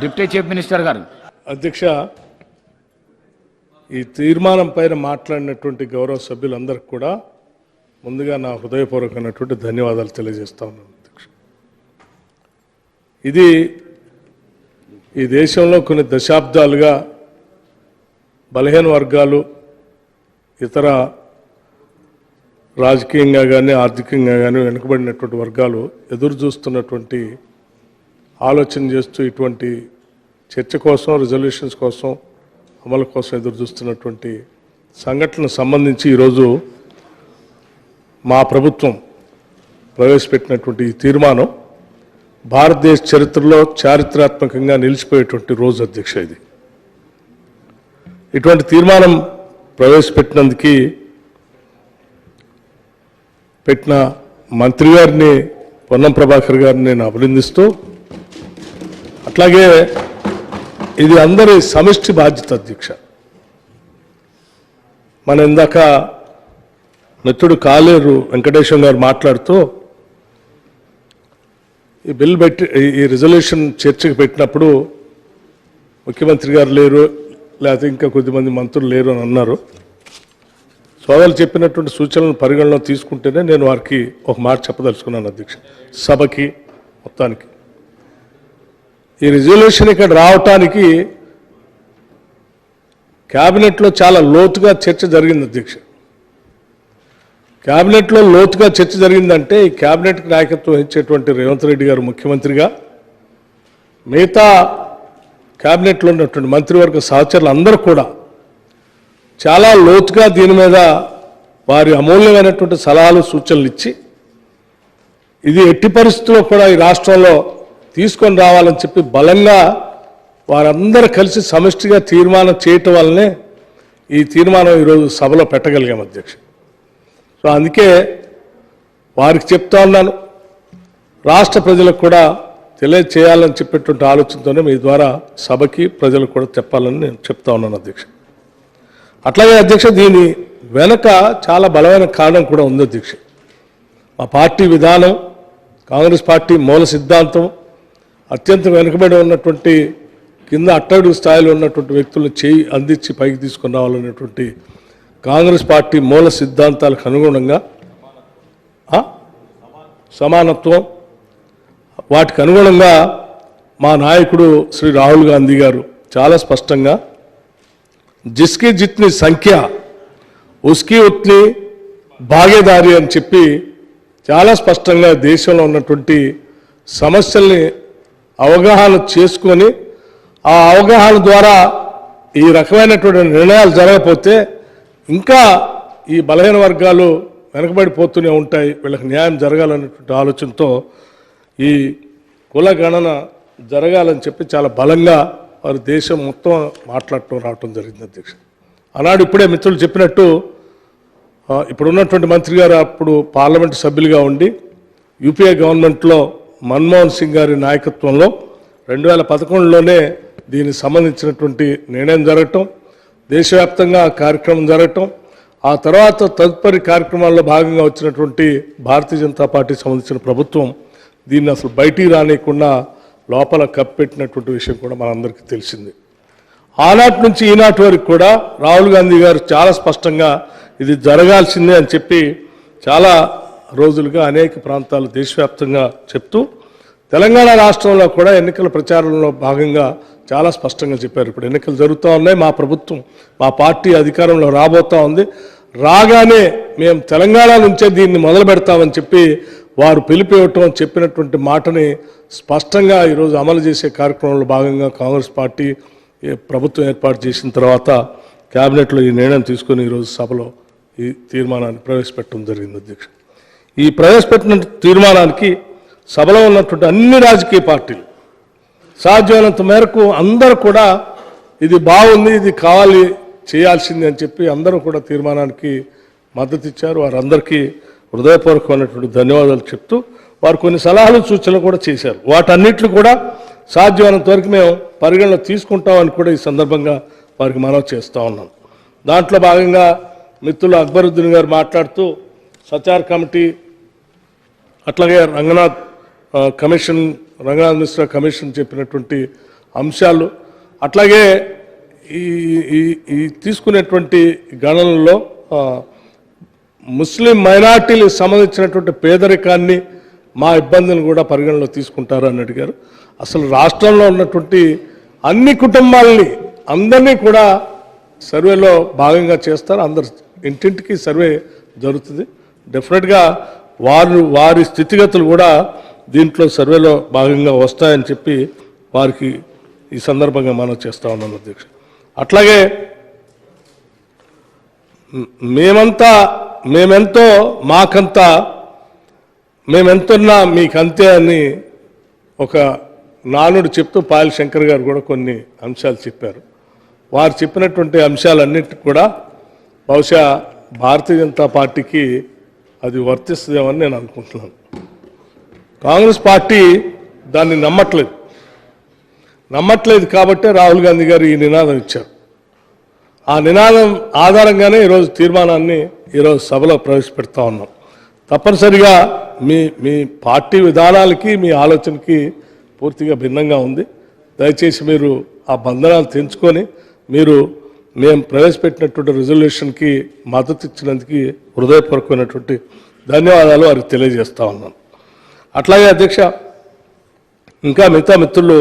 Deputy chief minister గారు. అధ్యక్ష ఈ తీర్మానం పైన మాట్లాడినటువంటి గౌరవ సభ్యులందరికీ కూడా ముందుగా నా హృదయపూర్వకమైనటువంటి ధన్యవాదాలు తెలియజేస్తా ఉన్నాను అధ్యక్ష. ఇది ఈ దేశంలో కొన్ని దశాబ్దాలుగా బలహీన వర్గాలు ఇతర రాజకీయంగా కానీ ఆర్థికంగా కానీ వెనుకబడినటువంటి వర్గాలు ఎదురు చూస్తున్నటువంటి ఆలోచన చేస్తూ ఇటువంటి చర్చ కోసం రిజల్యూషన్స్ కోసం అమలు కోసం ఎదురు చూస్తున్నటువంటి సంఘటనకు సంబంధించి ఈరోజు మా ప్రభుత్వం ప్రవేశపెట్టినటువంటి ఈ తీర్మానం భారతదేశ చరిత్రలో చారిత్రాత్మకంగా నిలిచిపోయేటువంటి రోజు అధ్యక్ష ఇది. ఇటువంటి తీర్మానం ప్రవేశపెట్టినందుకు పెట్టిన మంత్రి గారిని పొన్నం ప్రభాకర్ గారిని నేను అభినందిస్తూ అట్లాగే ఇది అందరి సమిష్టి బాధ్యత అధ్యక్ష. మన ఇందాక మిత్రుడు కాలేరు వెంకటేశ్వర గారు మాట్లాడుతూ ఈ బిల్ పెట్టి ఈ- ఈ రిజల్యూషన్ చర్చకు పెట్టినప్పుడు ముఖ్యమంత్రి గారు లేరు లేకపోతే ఇంకా కొద్దిమంది మంత్రులు లేరు అని అన్నారు. సోదరులు చెప్పినటువంటి సూచనలను పరిగణలో తీసుకుంటేనే నేను వారికి ఒక మాట చెప్పదలుచుకున్నాను అధ్యక్ష. సభకి మొత్తానికి. ఈ రిజల్యూషన్ ఇక్కడ రావటానికి క్యాబినెట్లో చాలా లోతుగా చర్చ జరిగింది అధ్యక్ష. క్యాబినెట్లో లోతుగా చర్చ జరిగిందంటే ఈ క్యాబినెట్కి నాయకత్వం ఇచ్చేటువంటి రేవంత్ రెడ్డి గారు ముఖ్యమంత్రిగా మిగతా క్యాబినెట్లో ఉన్నటువంటి మంత్రివర్గ సహచరులు అందరూ కూడా చాలా లోతుగా దీని మీద వారి అమూల్యమైనటువంటి సలహాలు సూచనలు ఇచ్చి ఇది ఎట్టి పరిస్థితుల్లో కూడా ఈ రాష్ట్రంలో తీసుకొని రావాలని చెప్పి బలంగా వారందరూ కలిసి సమిష్టిగా తీర్మానం చేయటం వల్లనే ఈ తీర్మానం ఈరోజు సభలో పెట్టగలిగాం అధ్యక్ష. సో అందుకే వారికి చెప్తా ఉన్నాను. రాష్ట్ర ప్రజలకు కూడా తెలియచేయాలని చెప్పేటువంటి ఆలోచనతోనే మీ ద్వారా సభకి ప్రజలకు కూడా చెప్పాలని నేను చెప్తా ఉన్నాను అధ్యక్ష. అట్లాగే అధ్యక్ష దీని వెనక చాలా బలమైన కారణం కూడా ఉంది అధ్యక్ష. మా పార్టీ విధానం కాంగ్రెస్ పార్టీ మూల సిద్ధాంతం అత్యంత వెనుకబడి ఉన్నటువంటి కింద అట్టడుగు స్థాయిలో ఉన్నటువంటి వ్యక్తులను చేయి అందించి పైకి తీసుకుని రావాలనేటువంటి కాంగ్రెస్ పార్టీ మూల సిద్ధాంతాలకు అనుగుణంగా సమానత్వం వాటికి అనుగుణంగా మా నాయకుడు శ్రీ రాహుల్ గాంధీ గారు చాలా స్పష్టంగా జిస్కి జిత్ని సంఖ్య ఉస్కి ఉత్ని భాగేదారి అని చెప్పి చాలా స్పష్టంగా దేశంలో ఉన్నటువంటి సమస్యల్ని అవగాహన చేసుకొని ఆ అవగాహన ద్వారా ఈ రకమైనటువంటి నిర్ణయాలు జరగకపోతే ఇంకా ఈ బలహీన వర్గాలు వెనకబడిపోతూనే ఉంటాయి. వీళ్ళకి న్యాయం జరగాలనేటువంటి ఆలోచనతో ఈ కుల గణన జరగాలని చెప్పి చాలా బలంగా వారు దేశం మొత్తం మాట్లాడటం రావటం జరిగింది అధ్యక్ష. ఆనాడు ఇప్పుడే మిత్రులు చెప్పినట్టు ఇప్పుడున్నటువంటి ఇప్పుడు ఉన్నటువంటి మంత్రి గారు అప్పుడు పార్లమెంట్ సభ్యులుగా ఉండి యూపీఏ గవర్నమెంట్లో మన్మోహన్ సింగ్ గారి నాయకత్వంలో రెండు వేల పదకొండులోనే దీనికి సంబంధించినటువంటి నిర్ణయం జరగటం దేశవ్యాప్తంగా కార్యక్రమం జరగటం ఆ తర్వాత తదుపరి కార్యక్రమాల్లో భాగంగా వచ్చినటువంటి భారతీయ జనతా పార్టీ సంబంధించిన ప్రభుత్వం దీన్ని అసలు బయటికి రానియకుండా లోపల కప్పెట్టినటువంటి విషయం కూడా మనందరికీ తెలిసింది. ఆనాటి నుంచి ఈనాటి వరకు కూడా రాహుల్ గాంధీ గారు చాలా స్పష్టంగా ఇది జరగాల్సిందే అని చెప్పి చాలా రోజులుగా అనేక ప్రాంతాలు దేశవ్యాప్తంగా చెప్తూ తెలంగాణ రాష్ట్రంలో కూడా ఎన్నికల ప్రచారంలో భాగంగా చాలా స్పష్టంగా చెప్పారు. ఇప్పుడు ఎన్నికలు జరుగుతూ ఉన్నాయి. మా ప్రభుత్వం మా పార్టీ అధికారంలో రాబోతా ఉంది. రాగానే మేము తెలంగాణ నుంచే దీన్ని మొదలు పెడతామని చెప్పి వారు పిలిపివ్వటం చెప్పినటువంటి మాటని స్పష్టంగా ఈరోజు అమలు చేసే కార్యక్రమంలో భాగంగా కాంగ్రెస్ పార్టీ ప్రభుత్వం ఏర్పాటు చేసిన తర్వాత క్యాబినెట్లో ఈ నిర్ణయం తీసుకుని ఈరోజు సభలో ఈ తీర్మానాన్ని ప్రవేశపెట్టడం జరిగింది అధ్యక్ష. ఈ ప్రవేశపెట్టిన తీర్మానానికి సభలో ఉన్నటువంటి అన్ని రాజకీయ పార్టీలు సాధ్యమైనంత మేరకు అందరూ కూడా ఇది బాగుంది ఇది కావాలి చేయాల్సింది అని చెప్పి అందరూ కూడా తీర్మానానికి మద్దతు ఇచ్చారు. వారందరికీ హృదయపూర్వకమైనటువంటి ధన్యవాదాలు చెప్తూ వారు కొన్ని సలహాలు సూచనలు కూడా చేశారు. వాటన్నిటిని కూడా సాధ్యమైనంత వరకు మేము పరిగణలో తీసుకుంటామని కూడా ఈ సందర్భంగా వారికి మనవి చేస్తూ ఉన్నాం. దాంట్లో భాగంగా మిత్రులు అక్బరుద్దీన్ గారు మాట్లాడుతూ సచార్ కమిటీ అట్లాగే రంగనాథ్ కమిషన్ రంగనాథ్ మిశ్రా కమిషన్ చెప్పినటువంటి అంశాలు అట్లాగే ఈ ఈ తీసుకునేటువంటి గణనలో ముస్లిం మైనార్టీలకు సంబంధించినటువంటి పేదరికాన్ని మా ఇబ్బందిని కూడా పరిగణలో తీసుకుంటారు అని అడిగారు. అసలు రాష్ట్రంలో ఉన్నటువంటి అన్ని కుటుంబాలని అందరినీ కూడా సర్వేలో భాగంగా చేస్తారు. అందరు ఇంటింటికి సర్వే జరుగుతుంది. డెఫినెట్గా వారు వారి స్థితిగతులు కూడా దీంట్లో సర్వేలో భాగంగా వస్తాయని చెప్పి వారికి ఈ సందర్భంగా మనం చేస్తా ఉన్నాం అధ్యక్ష. అట్లాగే మేమంతా మేమెంతో మాకంతా మేమెంతున్నా మీకంతే అని ఒక నానుడు చెప్తూ పాయల్ శంకర్ గారు కూడా కొన్ని అంశాలు చెప్పారు. వారు చెప్పినటువంటి అంశాలన్నిటి కూడా బహుశా భారతీయ జనతా పార్టీకి అది వర్తిస్తుందేమని నేను అనుకుంటున్నాను. కాంగ్రెస్ పార్టీ దాన్ని నమ్మట్లేదు. నమ్మట్లేదు కాబట్టే రాహుల్ గాంధీ గారు ఈ నినాదం ఇచ్చారు. ఆ నినాదం ఆధారంగానే ఈరోజు తీర్మానాన్ని ఈరోజు సభలో ప్రవేశపెడతా ఉన్నాం. తప్పనిసరిగా మీ మీ పార్టీ విధానాలకి మీ ఆలోచనకి పూర్తిగా భిన్నంగా ఉంది. దయచేసి మీరు ఆ బంధనాలు తెంచుకొని మీరు మేము ప్రవేశపెట్టినటువంటి రిజల్యూషన్కి మద్దతు ఇచ్చినందుకు హృదయపూర్వకమైనటువంటి ధన్యవాదాలు వారికి తెలియజేస్తా ఉన్నాను. అట్లాగే అధ్యక్ష ఇంకా మిగతా మిత్రులు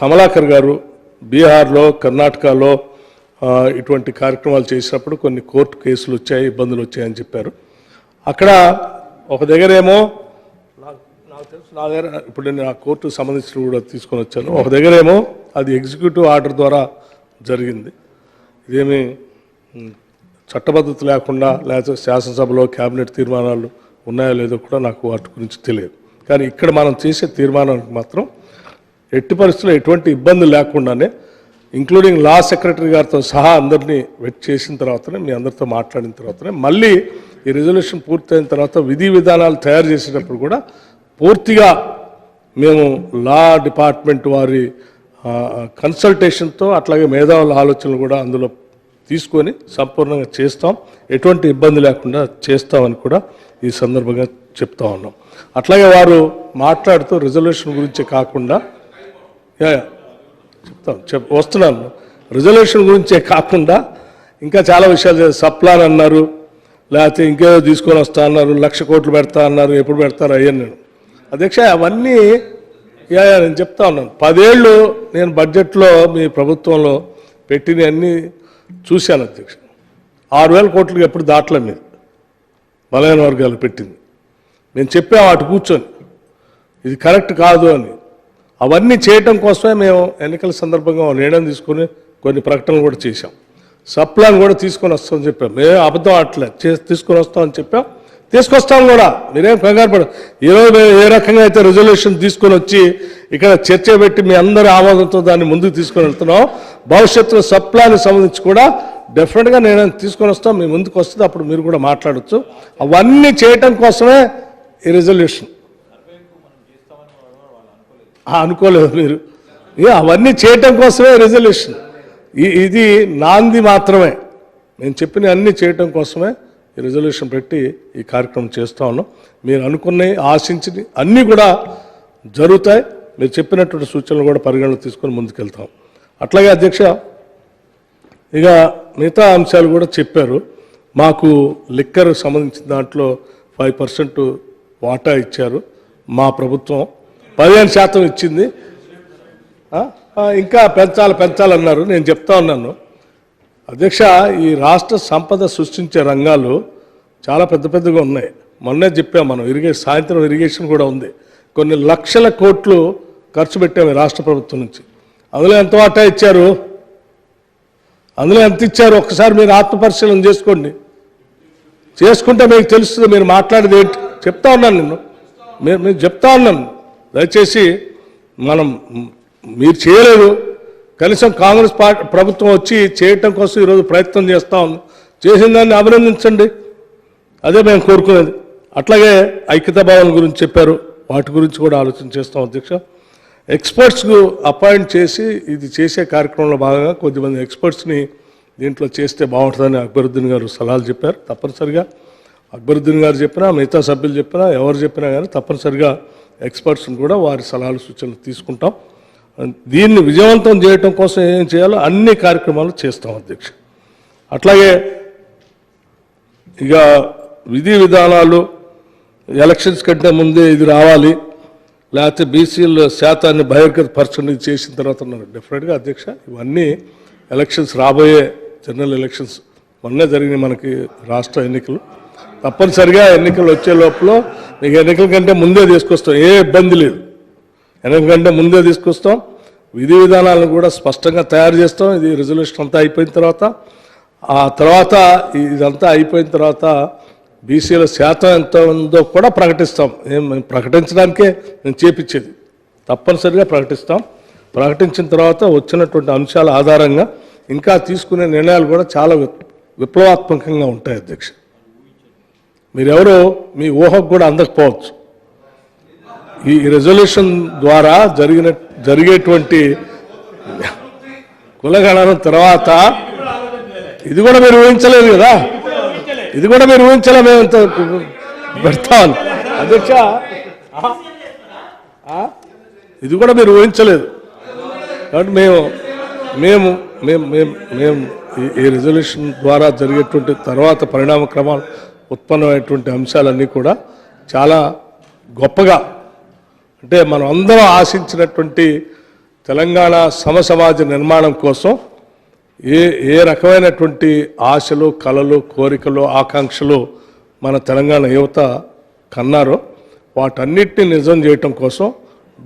కమలాకర్ గారు బీహార్లో కర్ణాటకలో ఇటువంటి కార్యక్రమాలు చేసినప్పుడు కొన్ని కోర్టు కేసులు వచ్చాయి ఇబ్బందులు వచ్చాయని చెప్పారు. అక్కడ ఒక దగ్గరేమో నాకు నాకు తెలుసు నా దగ్గర ఇప్పుడు నేను ఆ కోర్టు సంబంధించిన కూడా తీసుకొని వచ్చాను. ఒక దగ్గరేమో అది ఎగ్జిక్యూటివ్ ఆర్డర్ ద్వారా జరిగింది. ఇదేమి చట్టబద్ధత లేకుండా లేకపోతే శాసనసభలో క్యాబినెట్ తీర్మానాలు ఉన్నాయో లేదో కూడా నాకు వాటి గురించి తెలియదు. కానీ ఇక్కడ మనం చేసే తీర్మానానికి మాత్రం ఎట్టి పరిస్థితుల్లో ఎటువంటి ఇబ్బంది లేకుండానే ఇంక్లూడింగ్ లా సెక్రటరీ గారితో సహా అందరినీ వెట్ చేసిన తర్వాతనే మీ అందరితో మాట్లాడిన తర్వాతనే మళ్ళీ ఈ రిజల్యూషన్ పూర్తయిన తర్వాత విధి విధానాలు తయారు చేసేటప్పుడు కూడా పూర్తిగా మేము లా డిపార్ట్మెంట్ వారి కన్సల్టేషన్తో అట్లాగే మేధావుల ఆలోచనలు కూడా అందులో తీసుకొని సంపూర్ణంగా చేస్తాం. ఎటువంటి ఇబ్బంది లేకుండా చేస్తామని కూడా ఈ సందర్భంగా చెప్తా ఉన్నాం. అట్లాగే వారు మాట్లాడుతూ రిజల్యూషన్ గురించి కాకుండా చెప్తాం చెప్ వస్తున్నాను. రిజల్యూషన్ గురించే కాకుండా ఇంకా చాలా విషయాలు సప్లాన్ అన్నారు లేకపోతే ఇంకేదో తీసుకొని వస్తా అన్నారు లక్ష కోట్లు పెడతా అన్నారు ఎప్పుడు పెడతారు అయ్యాను నేను. అధ్యక్ష అవన్నీ యా నేను చెప్తా ఉన్నాను. పదేళ్ళు నేను బడ్జెట్లో మీ ప్రభుత్వంలో పెట్టిన అన్నీ చూశాను అధ్యక్ష. ఆరు వేల కోట్లకి ఎప్పుడు దాటలే మీరు. బలహీన వర్గాలు పెట్టింది. మేము చెప్పాం అటు కూర్చొని ఇది కరెక్ట్ కాదు అని. అవన్నీ చేయటం కోసమే మేము ఎన్నికల సందర్భంగా నిర్ణయం తీసుకొని కొన్ని ప్రకటనలు కూడా చేశాం. సప్లాన్ కూడా తీసుకొని వస్తామని చెప్పాం. మేము అబద్ధం అట్లే చే- తీసుకొని వస్తామని చెప్పాం. తీసుకొస్తాం కూడా. నేనేం కంగారు పడ ఈరోజు మేము ఏ రకంగా అయితే రిజల్యూషన్ తీసుకొని వచ్చి ఇక్కడ చర్చ పెట్టి మీ అందరి ఆమోదంతో దాన్ని ముందుకు తీసుకొని వెళ్తున్నాం. భవిష్యత్తులో సప్లాన్కి సంబంధించి కూడా డెఫినెట్గా నేను తీసుకొని వస్తాం. మీ ముందుకు వస్తుంది. అప్పుడు మీరు కూడా మాట్లాడచ్చు. అవన్నీ చేయటం కోసమే ఈ రిజల్యూషన్ అనుకోలేదు మీరు. అవన్నీ చేయటం కోసమే రిజల్యూషన్ ఈ- ఇది నాంది మాత్రమే. నేను చెప్పిన అన్నీ చేయటం కోసమే. ఈ రిజల్యూషన్ పెట్టి ఈ కార్యక్రమం చేస్తూ ఉన్నాం. మీరు అనుకున్నవి ఆశించి అన్నీ కూడా జరుగుతాయి. మీరు చెప్పినటువంటి సూచనలు కూడా పరిగణలో తీసుకొని ముందుకెళ్తాం. అట్లాగే అధ్యక్ష ఇక మిగతా అంశాలు కూడా చెప్పారు. మాకు లిక్కర్ సంబంధించిన దాంట్లో ఫైవ్ పర్సెంట్ వాటా ఇచ్చారు మా ప్రభుత్వం. పదిహేను శాతం ఇచ్చింది. ఇంకా పెంచాలి పెంచాలన్నారు నేను చెప్తా ఉన్నాను. అధ్యక్ష ఈ రాష్ట్ర సంపద సృష్టించే రంగాలు చాలా పెద్ద పెద్దగా ఉన్నాయి. మొన్నే చెప్పాం మనం ఇరిగేషన్ సాయంత్రం ఇరిగేషన్ కూడా ఉంది. కొన్ని లక్షల కోట్లు ఖర్చు పెట్టాము రాష్ట్ర ప్రభుత్వం నుంచి. అందులో ఎంత వాటా ఇచ్చారు? అందులో ఎంత ఇచ్చారు? ఒక్కసారి మీరు ఆత్మపరిశీలన చేసుకోండి. చేసుకుంటే మీకు తెలుస్తుంది మీరు మాట్లాడేది ఏంటి. చెప్తా ఉన్నాను నేను. మీరు మీరు చెప్తా ఉన్నాను. దయచేసి మనం మీరు చేయలేదు. కనీసం కాంగ్రెస్ పార్టీ ప్రభుత్వం వచ్చి చేయటం కోసం ఈరోజు ప్రయత్నం చేస్తా ఉంది. చేసిన దాన్ని అభినందించండి. అదే మేము కోరుకునేది. అట్లాగే ఐక్యతా భావన గురించి చెప్పారు. వాటి గురించి కూడా ఆలోచన చేస్తాం అధ్యక్ష. ఎక్స్పర్ట్స్కు అపాయింట్ చేసి ఇది చేసే కార్యక్రమంలో భాగంగా కొద్దిమంది ఎక్స్పర్ట్స్ని దీంట్లో చేస్తే బాగుంటుందని అక్బరుద్దీన్ గారు సలహాలు చెప్పారు. తప్పనిసరిగా అక్బరుద్దీన్ గారు చెప్పినా మిగతా సభ్యులు చెప్పినా ఎవరు చెప్పినా కానీ తప్పనిసరిగా ఎక్స్పర్ట్స్ని కూడా వారి సలహాలు సూచనలు తీసుకుంటాం. దీన్ని విజయవంతం చేయటం కోసం ఏం చేయాలో అన్ని కార్యక్రమాలు చేస్తాం అధ్యక్ష. అట్లాగే ఇక విధి విధానాలు ఎలక్షన్స్ కంటే ముందే ఇది రావాలి లేకపోతే బీసీల శాతాన్ని బహిర్గతపరచండి చేసిన తర్వాత డెఫినెట్గా అధ్యక్ష ఇవన్నీ ఎలక్షన్స్ రాబోయే జనరల్ ఎలక్షన్స్ మొన్నే జరిగినాయి మనకి రాష్ట్ర ఎన్నికలు. తప్పనిసరిగా ఎన్నికలు వచ్చే లోపల మీకు ఎన్నికల కంటే ముందే తీసుకొస్తాం ఏ ఇబ్బంది లేదు. ఎందుకంటే ముందే తీసుకొస్తాం. విధి విధానాలను కూడా స్పష్టంగా తయారు చేస్తాం. ఇది రిజల్యూషన్ అంతా అయిపోయిన తర్వాత ఆ తర్వాత ఇదంతా అయిపోయిన తర్వాత బీసీల శాతం ఎంత ఉందో కూడా ప్రకటిస్తాం. మేము ప్రకటించడానికే నేను చేపించేది. తప్పనిసరిగా ప్రకటిస్తాం. ప్రకటించిన తర్వాత వచ్చినటువంటి అంశాల ఆధారంగా ఇంకా తీసుకునే నిర్ణయాలు కూడా చాలా విప్- విప్లవాత్మకంగా ఉంటాయి అధ్యక్ష. మీరెవరో మీ ఊహకు కూడా అందకపోవచ్చు. ఈ రెజల్యూషన్ ద్వారా జరిగిన జరిగేటువంటి కులగణన తర్వాత ఇది కూడా మీరు ఊహించలేదు కదా? ఇది కూడా మీరు ఊహించలే మేము ఇంత అధ్యక్ష ఇది కూడా మీరు ఊహించలేదు. కాబట్టి మేము మేము మేము మేము మేము ఈ- ఈ రిజల్యూషన్ ద్వారా జరిగేటువంటి తర్వాత పరిణామ క్రమాలు ఉత్పన్నమైనటువంటి అంశాలన్నీ కూడా చాలా గొప్పగా అంటే మనం అందరం ఆశించినటువంటి తెలంగాణ సమసమాజ నిర్మాణం కోసం ఏ ఏ రకమైనటువంటి ఆశలు కళలు కోరికలు ఆకాంక్షలు మన తెలంగాణ యువత కన్నారో వాటన్నిటిని నిజం చేయటం కోసం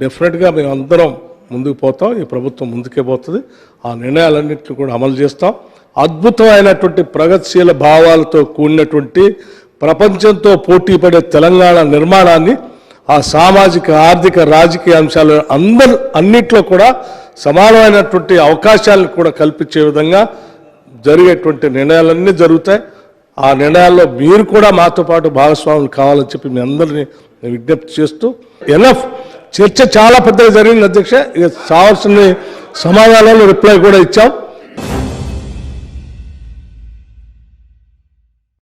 డెఫినెట్గా మేము అందరం ముందుకు పోతాం. ఈ ప్రభుత్వం ముందుకే పోతుంది. ఆ నిర్ణయాలన్నింటినీ కూడా అమలు చేస్తాం. అద్భుతమైనటువంటి ప్రగతిశీల భావాలతో కూడినటువంటి ప్రపంచంతో పోటీ పడే తెలంగాణ నిర్మాణాన్ని ఆ సామాజిక ఆర్థిక రాజకీయ అంశాలు అందరు అన్నిట్లో కూడా సమానమైనటువంటి అవకాశాలను కూడా కల్పించే విధంగా జరిగేటువంటి నిర్ణయాలన్నీ జరుగుతాయి. ఆ నిర్ణయాల్లో మీరు కూడా మాతో పాటు భాగస్వాములు కావాలని చెప్పి మీ అందరినీ విజ్ఞప్తి చేస్తూ ఎనఫ్ చర్చ చాలా పెద్దగా జరిగింది అధ్యక్ష. ఇక కావాల్సిన సమాధానాలు రిప్లై కూడా ఇచ్చాం.